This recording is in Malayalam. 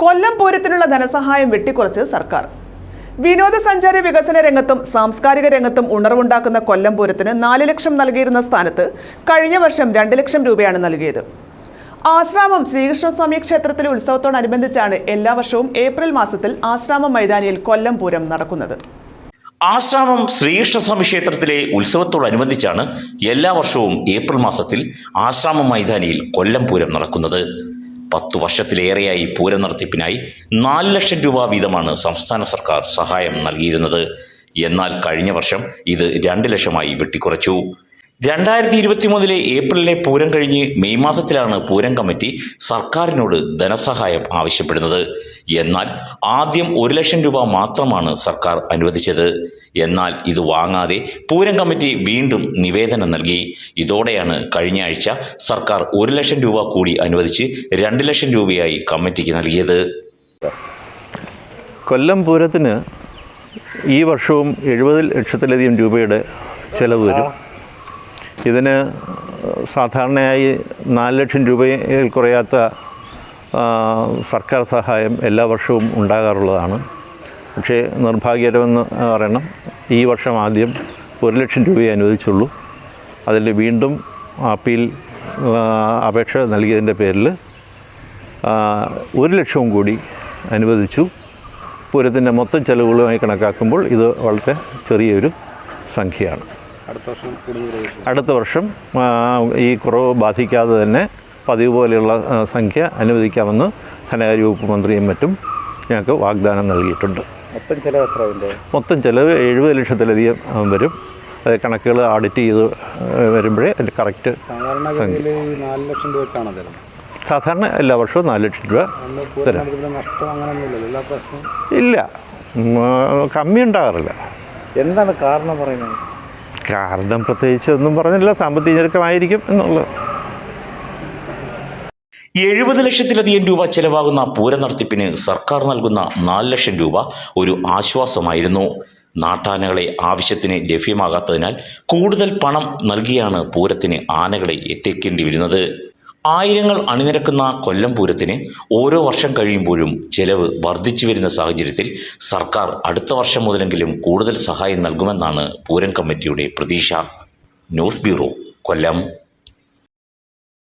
കൊല്ലം പൂരത്തിനുള്ള ധനസഹായം വെട്ടിക്കുറച്ച് സർക്കാർ. വിനോദസഞ്ചാര വികസന രംഗത്തും സാംസ്കാരിക രംഗത്തും ഉണർവുണ്ടാക്കുന്ന കൊല്ലം പൂരത്തിന് നാല് ലക്ഷം നൽകിയിരുന്ന സ്ഥാനത്ത് കഴിഞ്ഞ വർഷം രണ്ട് ലക്ഷം രൂപയാണ് നൽകിയത്. ആശ്രാമം ശ്രീകൃഷ്ണസ്വാമി ക്ഷേത്രത്തിലെ ഉത്സവത്തോടനുബന്ധിച്ചാണ് എല്ലാ വർഷവും ഏപ്രിൽ മാസത്തിൽ ആശ്രാമം മൈതാനിയിൽ കൊല്ലം പൂരം നടക്കുന്നത്. ആശ്രാമം ശ്രീകൃഷ്ണസ്വാമി ക്ഷേത്രത്തിലെ ഉത്സവത്തോടനുബന്ധിച്ചാണ് എല്ലാ വർഷവും ഏപ്രിൽ മാസത്തിൽ ആശ്രാമം മൈതാനിയിൽ കൊല്ലം പൂരം നടക്കുന്നത്. പത്തു വർഷത്തിലേറെയായി പൂരം നടത്തിപ്പിനായി നാല് ലക്ഷം രൂപ വീതമാണ് സംസ്ഥാന സർക്കാർ സഹായം നൽകിയിരുന്നത്. എന്നാൽ കഴിഞ്ഞ വർഷം ഇത് രണ്ട് ലക്ഷമായി വെട്ടിക്കുറച്ചു. രണ്ടായിരത്തി ഇരുപത്തി മൂന്നിലെ ഏപ്രിലിലെ പൂരം കഴിഞ്ഞ് മെയ് മാസത്തിലാണ് പൂരം കമ്മിറ്റി സർക്കാരിനോട് ധനസഹായം ആവശ്യപ്പെടുന്നത്. എന്നാൽ ആദ്യം ഒരു ലക്ഷം രൂപ മാത്രമാണ് സർക്കാർ അനുവദിച്ചത്. എന്നാൽ ഇത് വാങ്ങാതെ പൂരം കമ്മിറ്റി വീണ്ടും നിവേദനം നൽകി. ഇതോടെയാണ് കഴിഞ്ഞ ആഴ്ച സർക്കാർ ഒരു ലക്ഷം രൂപ കൂടി അനുവദിച്ച് രണ്ട് ലക്ഷം രൂപയായി കമ്മിറ്റിക്ക് നൽകിയത്. കൊല്ലം പൂരത്തിന് ഈ വർഷവും എഴുപത് ലക്ഷത്തിലധികം രൂപയുടെ ചിലവ് വരും. ഇതിന് സാധാരണയായി നാല് ലക്ഷം രൂപയിൽ കുറയാത്ത സർക്കാർ സഹായം എല്ലാ വർഷവും ഉണ്ടാകാറുള്ളതാണ്. പക്ഷേ നിർഭാഗ്യകരമെന്ന് പറയണം ഈ വർഷം ആദ്യം ഒരു ലക്ഷം രൂപയെ അനുവദിച്ചുള്ളൂ. അതിൽ വീണ്ടും അപ്പീൽ അപേക്ഷ നൽകിയതിന്റെ പേരിൽ ഒരു ലക്ഷവും കൂടി അനുവദിച്ചു. പൂരത്തിന്റെ മൊത്തം ചെലവുകളുമായി കണക്കാക്കുമ്പോൾ ഇത് വളരെ ചെറിയൊരു സംഖ്യയാണ്. അടുത്ത വർഷം അടുത്ത വർഷം ഈ കുറവ് ബാധിക്കാതെ തന്നെ പതിവ് പോലെയുള്ള സംഖ്യ അനുവദിക്കാമെന്ന് ധനകാര്യ വകുപ്പ് മന്ത്രിയും മറ്റും ഞങ്ങൾക്ക് വാഗ്ദാനം നൽകിയിട്ടുണ്ട്. മൊത്തം ചിലവ് എത്ര മൊത്തം ചിലവ് എഴുപത് ലക്ഷത്തിലധികം വരും. അത് കണക്കുകൾ ഓഡിറ്റ് ചെയ്ത് വരുമ്പോഴേ അതിന്റെ കറക്റ്റ് നാല് ലക്ഷം രൂപ വെച്ചാണ് തരുന്നത്? സാധാരണ എല്ലാ വർഷവും നാല് ലക്ഷം രൂപ ഇല്ല. കമ്മി ഉണ്ടാകാറില്ല. എന്താണ് കാരണം പറയുന്നത്? കാരണം പ്രത്യേകിച്ച് ഒന്നും പറഞ്ഞില്ല. സാമ്പത്തിക ഞെരുക്കമായിരിക്കും എന്നുള്ളത്. എഴുപത് ലക്ഷത്തിലധികം രൂപ ചെലവാകുന്ന പൂര നടത്തിപ്പിന് സർക്കാർ നൽകുന്ന നാല് ലക്ഷം രൂപ ഒരു ആശ്വാസമായിരുന്നു. നാട്ടാനകളെ ആവശ്യത്തിന് ലഭ്യമാകാത്തതിനാൽ കൂടുതൽ പണം നൽകിയാണ് പൂരത്തിന് ആനകളെ എത്തിക്കേണ്ടി വരുന്നത്. ആയിരങ്ങൾ അണിനിരക്കുന്ന കൊല്ലം പൂരത്തിന് ഓരോ വർഷം കഴിയുമ്പോഴും ചെലവ് വർദ്ധിച്ചു വരുന്ന സാഹചര്യത്തിൽ സർക്കാർ അടുത്ത വർഷം മുതലെങ്കിലും കൂടുതൽ സഹായം നൽകുമെന്നാണ് പൂരം കമ്മിറ്റിയുടെ പ്രതീക്ഷ. News bureau Kollam.